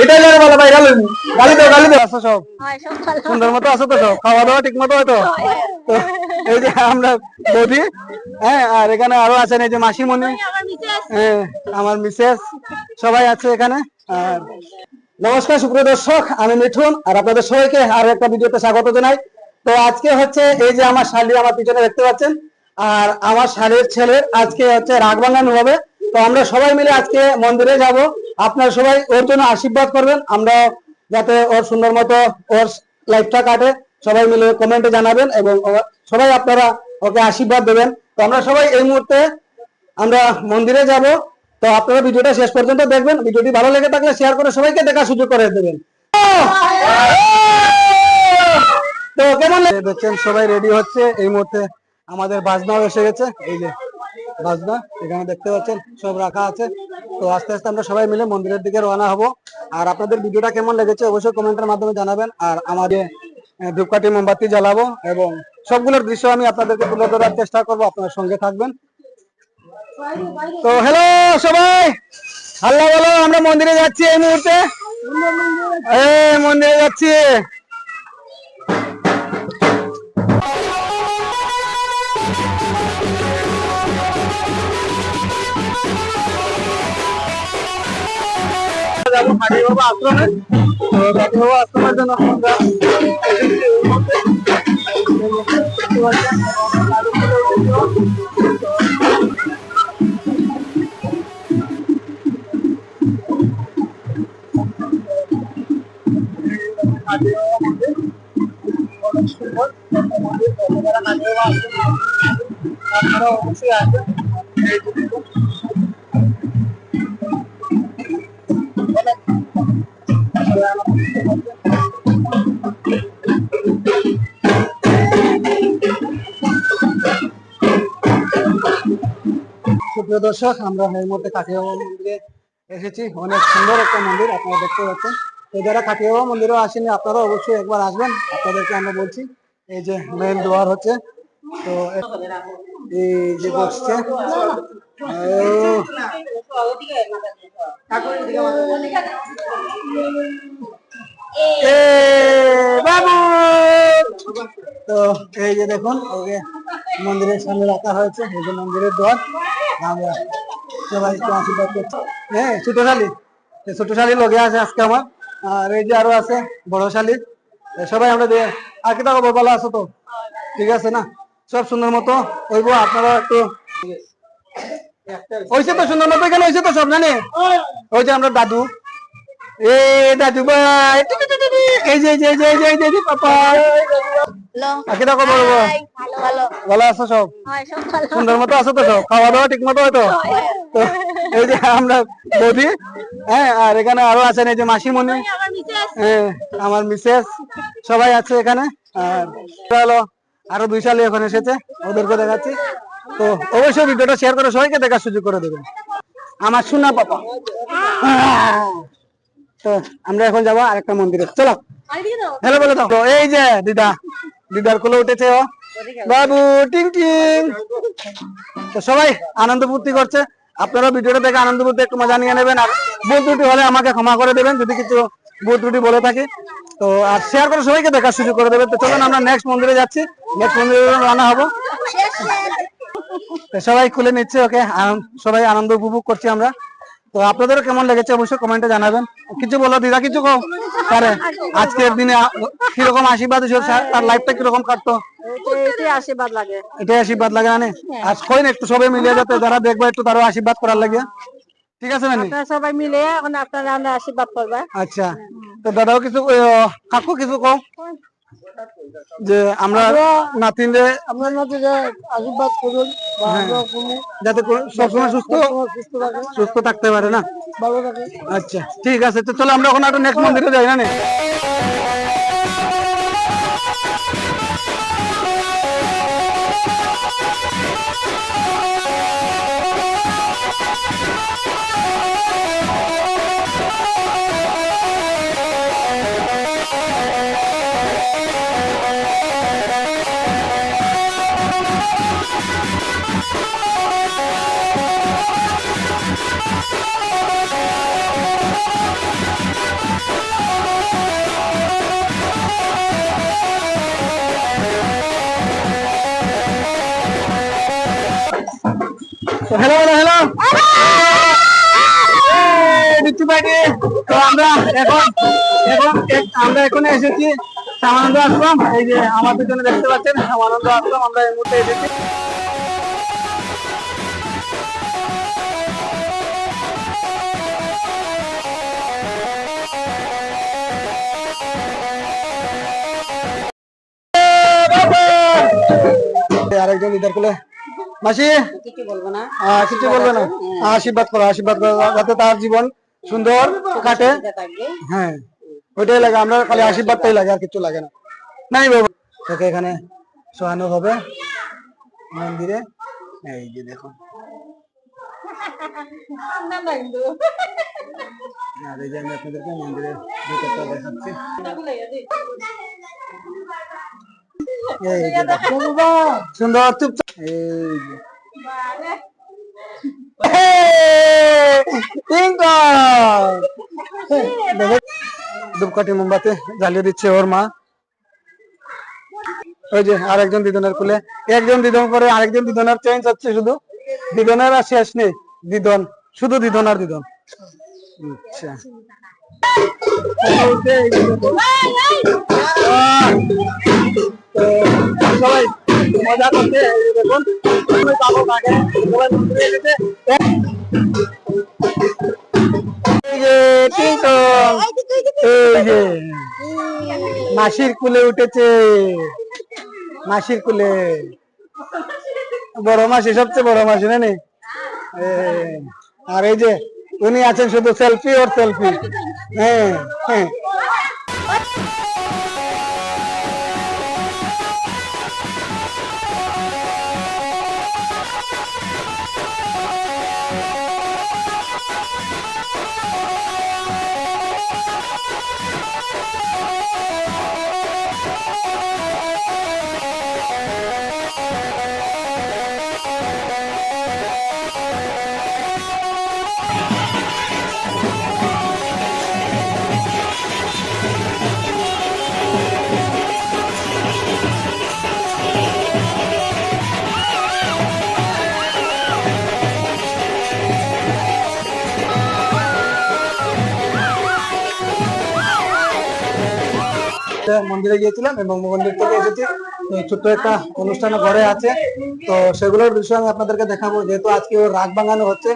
এটাই জানে বলো ভাই গালি গালি দাও গালি দাও আছো সব। সব ভালো। সুন্দর মতো আছো তো সব? খাওয়া দাওয়া ঠিক মতো হয়তো? এই যে আমরা বৌদি হ্যাঁ আর এখানে আরও আছেন এই যে মাসিমণি। হ্যাঁ, আমার মিসেস। সবাই আছে এখানে? আর নমস্কার সুপ্রিয় দর্শক আমি মিঠুন আর আপনাদের সবাইকে আরও একটা ভিডিওতে স্বাগত জানাই। তো আজকে হচ্ছে এই যে আমার শালি আমার পিছনে দেখতে পাচ্ছেন আর আমার শালির ছেলের আজকে হচ্ছে রাগ ভাঙানো হবে তো আমরা সবাই মিলে আজকে মন্দিরে যাব। আপনারা সবাই ওর জন্য আশীর্বাদ করবেন। আমরা যাতে ওর সুন্দর মতো ওর লাইফটা কাটে। সবাই মিলে কমেন্টে জানাবেন এবং সবাই আপনারা ওকে আশীর্বাদ দেবেন। তো আমরা সবাই এই মুহূর্তে আমরা মন্দিরে যাব। তো আপনারা ভিডিওটা শেষ পর্যন্ত দেখবেন। ভিডিওটি ভালো লেগে থাকলে শেয়ার করে সবাইকে দেখা সুযোগ করে দেবেন। তো কেমন? দেখছেন, সবাই রেডি হচ্ছে। এই মুহূর্তে আমাদের বাজনাও এসে গেছে। এই যে বাজনা, এখানে দেখতে পাচ্ছেন, সব রাখা আছে। তো আস্তে আস্তে আমরা সবাই মিলে মন্দিরের দিকে রওনা হব। আর আপনাদের ভিডিওটা কেমন লেগেছে অবশ্যই কমেন্টের মাধ্যমে জানাবেন। আর আমাদের ধূপকাঠি মোমবাতি জ্বালাবো এবং সবগুলোর দৃশ্য আমি আপনাদেরকে তুলে ধরার চেষ্টা করব। আপনার সঙ্গে থাকবেন। তো হ্যালো সবাই! হাল্লা বলো, আমরা মন্দিরে যাচ্ছি এই মুহূর্তে। মন্দিরে যাচ্ছি। বাবা আশ্রমে তো হাজি বাবা আশ্রমের জন্য আমরা। আপনারা অবশ্যই আসবেন সুপ্রিয় দর্শক আমরা এই মুহূর্তে কাঠিবাবা মন্দিরে এসেছি। অনেক সুন্দর একটা মন্দির আপনারা দেখতে পাচ্ছেন। তো যারা কাঠিবাবা মন্দিরেও আসেনি আপনারা অবশ্যই একবার আসবেন। আপনাদেরকে আমরা বলছি এই যে মেন দুয়ার হচ্ছে। তো এই যে বসছে ও, তো এই যে দেখুন ওকে মন্দিরের সামনে রাখা হয়েছে মন্দিরের আমরা আশীর্বাদ করছি। হ্যাঁ আছে আজকে আমার। আর এই যে আরও আছে সবাই আমরা দিয়ে আর কি ভালো আছো তো? ঠিক আছে না? সব সুন্দর মতো হইব, আপনারা একটু হয়েছে তো সুন্দর মতো, এখানে হয়েছে তো সব, জানি? ওই যে আমরা দাদু। এ, দাদু ভাই এই যে এই যে যে যে যে পাপা। হ্যালো দেখো বড় বড় ভালো আছো সব? হয় সুন্দর মতো আছো তো সব? খাওয়া দাওয়া ঠিক মতো হয়তো এই যে আমরা বৌদি হ্যাঁ আর এখানে আরও আছেন এই যে মাসিমণি। হ্যাঁ আমার মিসেস। সবাই আছে এখানে। আর হলো আরও দুই সালে এখন এসেছে ওদেরকে দেখাচ্ছি। তো অবশ্যই ভিডিওটা শেয়ার করে সবাইকে দেখার সুযোগ করে দেবেন। আমার সোনা পাপা। তো আমরা এখন যাব আরেকটা মন্দিরে। চলো। হ্যালো, বলে দাও এই যে, দিদা। দিদার কোলে উঠেছে ও। বাবু, টিং টিং। তো সবাই আনন্দ ফুর্তি করছে। আপনারা ভিডিওটা দেখে আনন্দ ফুর্তি, একটু মজা নিয়ে নেবেন। আর ভুল ত্রুটি হলে আমাকে ক্ষমা করে দেবেন, যদি কিছু ভুল ত্রুটি বলে থাকি। তো আর শেয়ার করে সবাইকে দেখার সুযোগ করে দেবেন। তো চলুন আমরা নেক্সট মন্দিরে যাচ্ছি। নেক্সট মন্দিরে রান্না হব। সবাই খুলে নিচ্ছে, ওকে। সবাই আনন্দ উপভোগ করছি আমরা। তো আপনাদেরও কেমন লেগেছে অবশ্যই কমেন্টে জানাবেন। কিছু বলো দিদা কিছু কও? পারে আজকের দিনে কীরকম আশীর্বাদ তার লাইফটা কীরকম কাটতো? এটাই আশীর্বাদ লাগে। এটাই আশীর্বাদ লাগে না নে? আজ কই একটু সবাই মিলে যাতে যারা দেখবে একটু তারও আশীর্বাদ করার লাগে। ঠিক আছে মানে সবাই মিলে এখন আপনারা আশীর্বাদ করবা। আচ্ছা। তো দাদাও কিছু কাকু কিছু কম যে আমরা নাতিনরে আমরা যে আশীর্বাদ করুন বা যাতে সবসময় সুস্থ সুস্থ থাকতে পারে না? ভালো থাকে। আচ্ছা ঠিক আছে তো চলো আমরা এখন একটা নেক্সট মন্দিরে যাই না? হ্যালো হ্যালো হ্যালো তো আমরা এখন এখন আমরা এসেছি সামানন্দ আশ্রম। এই যে দেখতে পাচ্ছেন সামানন্দ আশ্রম, আমরা এই মুহূর্তে এসেছি। আরেকজন লিডার কোলে। মাসি? কিছু বলব না। কিছু বলবে না। আশীর্বাদ করো। আশীর্বাদ করো যাতে তার জীবন সুন্দর কাটে। হ্যাঁ ওইটাই লাগে আমরা খালি আশীর্বাদটাই লাগে আর কিছু লাগে না। নাই বাবু। তোকে এখানে শোয়ানো হবে মন্দিরে। এই যে দেখুন আর এই যে আমি আপনাদেরকে মন্দিরের ভিতরটা দেখাচ্ছি। এই যে দেখুন। সুন্দর চুপচাপ এই ধূপকাঠি মোমবাতি জ্বালিয়ে দিচ্ছে ওর মা ওই যে আরেকজন দিদনের কুলে একজন দিদন করে আরেকজন দিদনের চেঞ্জ হচ্ছে শুধু দিদনের আর শেষ নেই দিদন শুধু দিদন আর দিদন আচ্ছা সবাই মজা দেখুন পাবো যে মাসির কুলে উঠেছে। মাসির কুলে। বড় মাসি, সবচেয়ে বড় মাসি না আর এই যে, উনি আছেন শুধু সেলফি ওর সেলফি হ্যাঁ হ্যাঁ। মন্দিরে গিয়েছিলাম এবং মন্দির থেকে এসেছি। ছোট্ট একটা অনুষ্ঠান ঘরে আছে। তো সেগুলোর বিষয়ে আমি আপনাদেরকে দেখাবো। যেহেতু আজকে ওর রাগ ভাঙানো হচ্ছে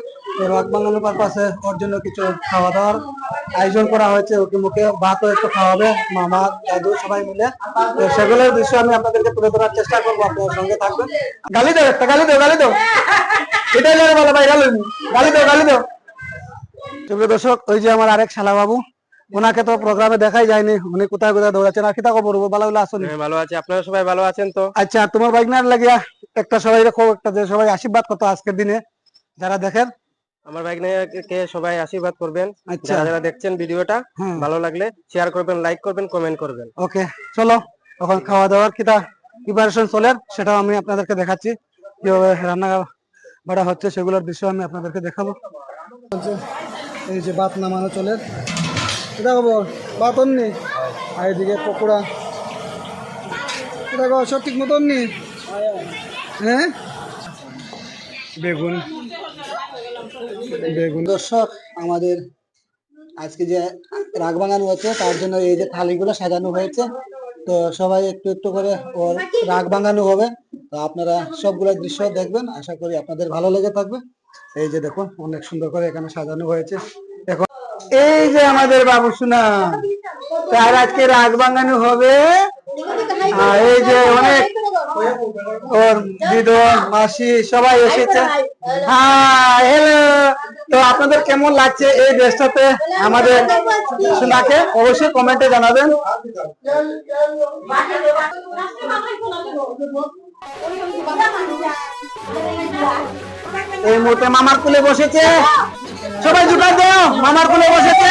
রাগ ভাঙানোর পারপাসে ওর জন্য কিছু খাওয়া দাওয়ার আয়োজন করা হয়েছে। ওকে মুখে ভাতও একটু খাওয়াবে, মামা, দাদু সবাই মিলে। তো সেগুলোর বিষয়ে আমি আপনাদেরকে তুলে ধরার চেষ্টা করব। আপনার সঙ্গে থাকবেন। গালি দাও একটা, গালি দাও গালি দাও। এটাই বলো ভাই, গালি গালি দাও গালি দাও। দর্শক, ওই যে আমার আরেক শালা বাবু ওনাকে তো প্রোগ্রামে দেখাই যায়নি। উনি কোথায় কোথায় দৌড়াচ্ছেন? আর কিতা খবর ভালো ভালো আসুন। হ্যাঁ, ভালো আছি। আপনারা সবাই ভালো আছেন তো? আচ্ছা তোমার বাইকনার লাগিয়া একটা সবাই রেখো একটা যে সবাই আশীর্বাদ করতো আজকের দিনে। যারা দেখেন। আমার বাইক কে সবাই আশীর্বাদ করবেন? আচ্ছা। যারা যারা দেখছেন ভিডিওটা হুম ভালো লাগলে শেয়ার করবেন লাইক করবেন কমেন্ট করবেন। ওকে চলো। এখন খাওয়া দাওয়ার কিতা প্রিপারেশন চলে সেটাও আমি আপনাদেরকে দেখাচ্ছি। কীভাবে রান্না বাড়া হচ্ছে সেগুলোর দৃশ্য আমি আপনাদেরকে দেখাবো। এই যে ভাত নামানো চলে এটা খবর ভাত অমনি আর এদিকে পকোড়া। এটা খবর সঠিক মতো অমনি হ্যাঁ? বেগুন। বেগুন। দর্শক, আমাদের আজকে যে রাগ বাগানো হচ্ছে, তার জন্য এই যে থালিগুলো সাজানো হয়েছে, তো সবাই একটু একটু করে ওর রাগ বাঙানো হবে। তো আপনারা সবগুলো দৃশ্য দেখবেন, আশা করি আপনাদের ভালো লেগে থাকবে। এই যে দেখুন, অনেক সুন্দর করে এখানে সাজানো হয়েছে। এখন এই যে আমাদের বাবু সোনা তার আজকে রাগ বাঙানো হবে। এই যে অনেক ওর দিদন মাসি সবাই এসেছে। হ্যাঁ তো আপনাদের কেমন লাগছে এই দেশটাতে আমাদের সোনাকে অবশ্যই কমেন্টে জানাবেন। এই মুহূর্তে মামার কুলে বসেছে। সবাই জুটা দাও মামার কোলে বসেছে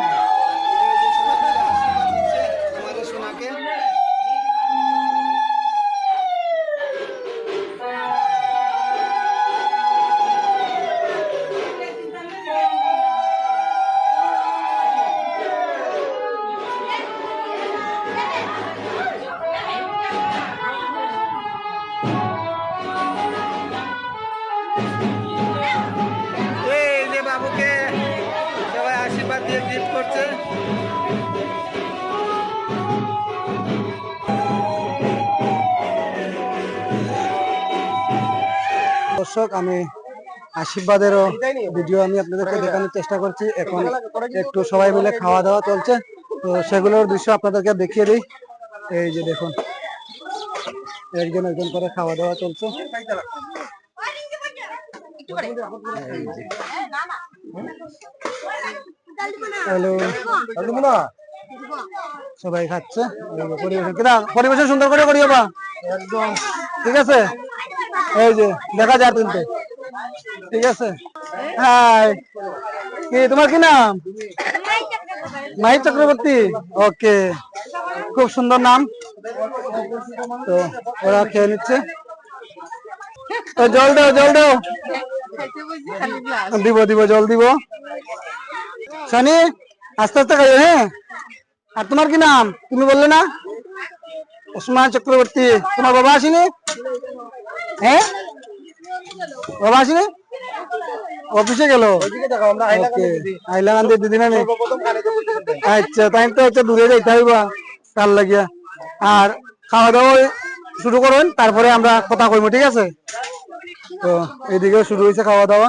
আশীর্বাদ করছে। দর্শক আমি আশীর্বাদেরও ভিডিও আমি আপনাদেরকে দেখানোর চেষ্টা করছি। এখন একটু সবাই মিলে খাওয়া দাওয়া চলছে। তো সেগুলোর দৃশ্য আপনাদেরকে দেখিয়ে দিই। এই যে দেখুন একজন একজন করে খাওয়া দাওয়া চলছে এই যে। পরিবেশন খাচ্ছে। পরিবেশন সুন্দর করে করিও বা একদম। ঠিক আছে? এই যে দেখা যায় কিন্তু ঠিক আছে? হাই। কি তোমার কি নাম? মাহি চক্রবর্তী। ওকে। খুব সুন্দর নাম। তো ওরা খেয়ে নিচ্ছে। তো জল দাও জল দাও। দিব দিব জল দিব। শনি আস্তে আস্তে খাইও হ্যাঁ? আর তোমার কি নাম? তুমি বললে না? ওসমান চক্রবর্তী। তোমার বাবা আসেনি? হ্যাঁ? বাবা আসেনি? অফিসে গেল? হাইলাকান্দি দিদি। না আচ্ছা তাই তো হচ্ছে দূরে যাইতে হইবা। তার লাগিয়া। আর খাওয়া দাওয়া শুরু করুন তারপরে আমরা কথা কইবো ঠিক আছে? তো এদিকে শুরু হয়েছে খাওয়া দাওয়া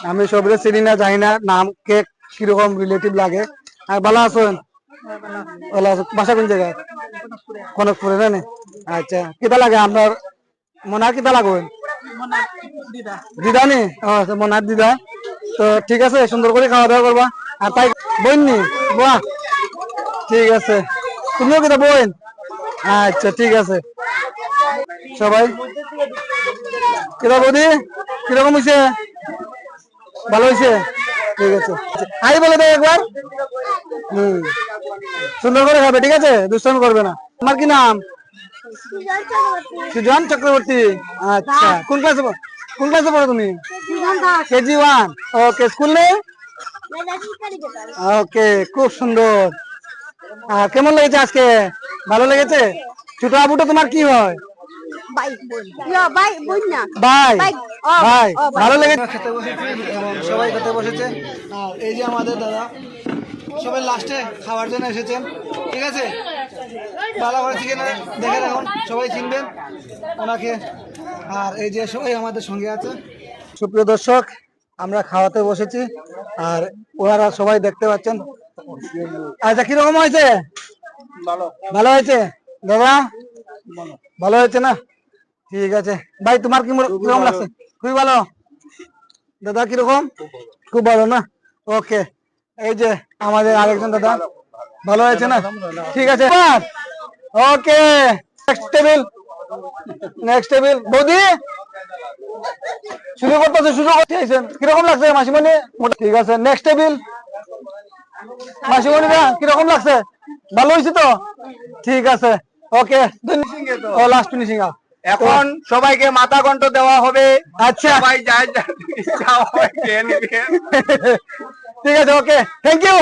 আমি সবরে চিনি না জানি না নাম কে কীরকম রিলেটিভ লাগে। আর ভালো আছেন ভালো আছো। বাসা কোন জায়গায়? কনকপুরে না? আচ্ছা কিতা লাগে আপনার? মনার কিতা লাগবে দিদা নি? আচ্ছা, মনার দিদা। তো ঠিক আছে সুন্দর করে খাওয়া দাওয়া করবা। আর তাই বইন নি? বাহ ঠিক আছে। তুমিও কিতা বইন? আচ্ছা ঠিক আছে। সবাই। কিরা বৌদি? কীরকম হয়েছে ভালো হয়েছে? ঠিক আছে। হাই বলে দেয় একবার। হুম। সুন্দর করে খাবে ঠিক আছে? দুষ্টামি করবে না। তোমার কি নাম? সুজন চক্রবর্তী। আচ্ছা। কোন ক্লাসে পড়ো? কোন ক্লাসে পড়ো তুমি? KG one. ওকে স্কুল নেই? ওকে খুব সুন্দর। আর কেমন লেগেছে আজকে? ভালো লেগেছে? ছোট আবুটা তোমার কি হয়? ভাই ভাই বোন না ভাই ভাই, ও, ভাই ও, ভাই। ভালো লেগেছে খেতে বসেছি এবং সবাই খেতে বসেছে। আর এই যে আমাদের দাদা সবাই লাস্টে খাওয়ার জন্য এসেছেন ঠিক আছে? ভালো করে চিকেন দেখে রাখুন সবাই চিনবেন ওনাকে। আর এই যে সবাই আমাদের সঙ্গে আছে। সুপ্রিয় দর্শক আমরা খাওয়াতে বসেছি আর ওনারা সবাই দেখতে পাচ্ছেন। আচ্ছা কীরকম হয়েছে? ভালো হয়েছে? দাদা? ভালো হয়েছে না? ঠিক আছে। ভাই তোমার কি কীরকম লাগছে? খুবই ভালো? দাদা কীরকম? খুব ভালো না? ওকে। এই যে আমাদের আরেকজন দাদা। ভালো হয়েছে না? ঠিক আছে। Okay. Next table next table বৌদি? শুরু করতেছে শুরু করতে আইছেন কীরকম লাগছে মাসিমণি? ঠিক আছে নেক্সট টেবিল মাসিমণি দা কীরকম লাগছে? ভালো হয়েছে তো? ঠিক আছে। ওকে। ও লাস্ট ফিনিশিং এখন সবাইকে মাথা কণ্ঠ দেওয়া হবে। আচ্ছা। ভাই যাই ঠিক আছে ওকে। Thank you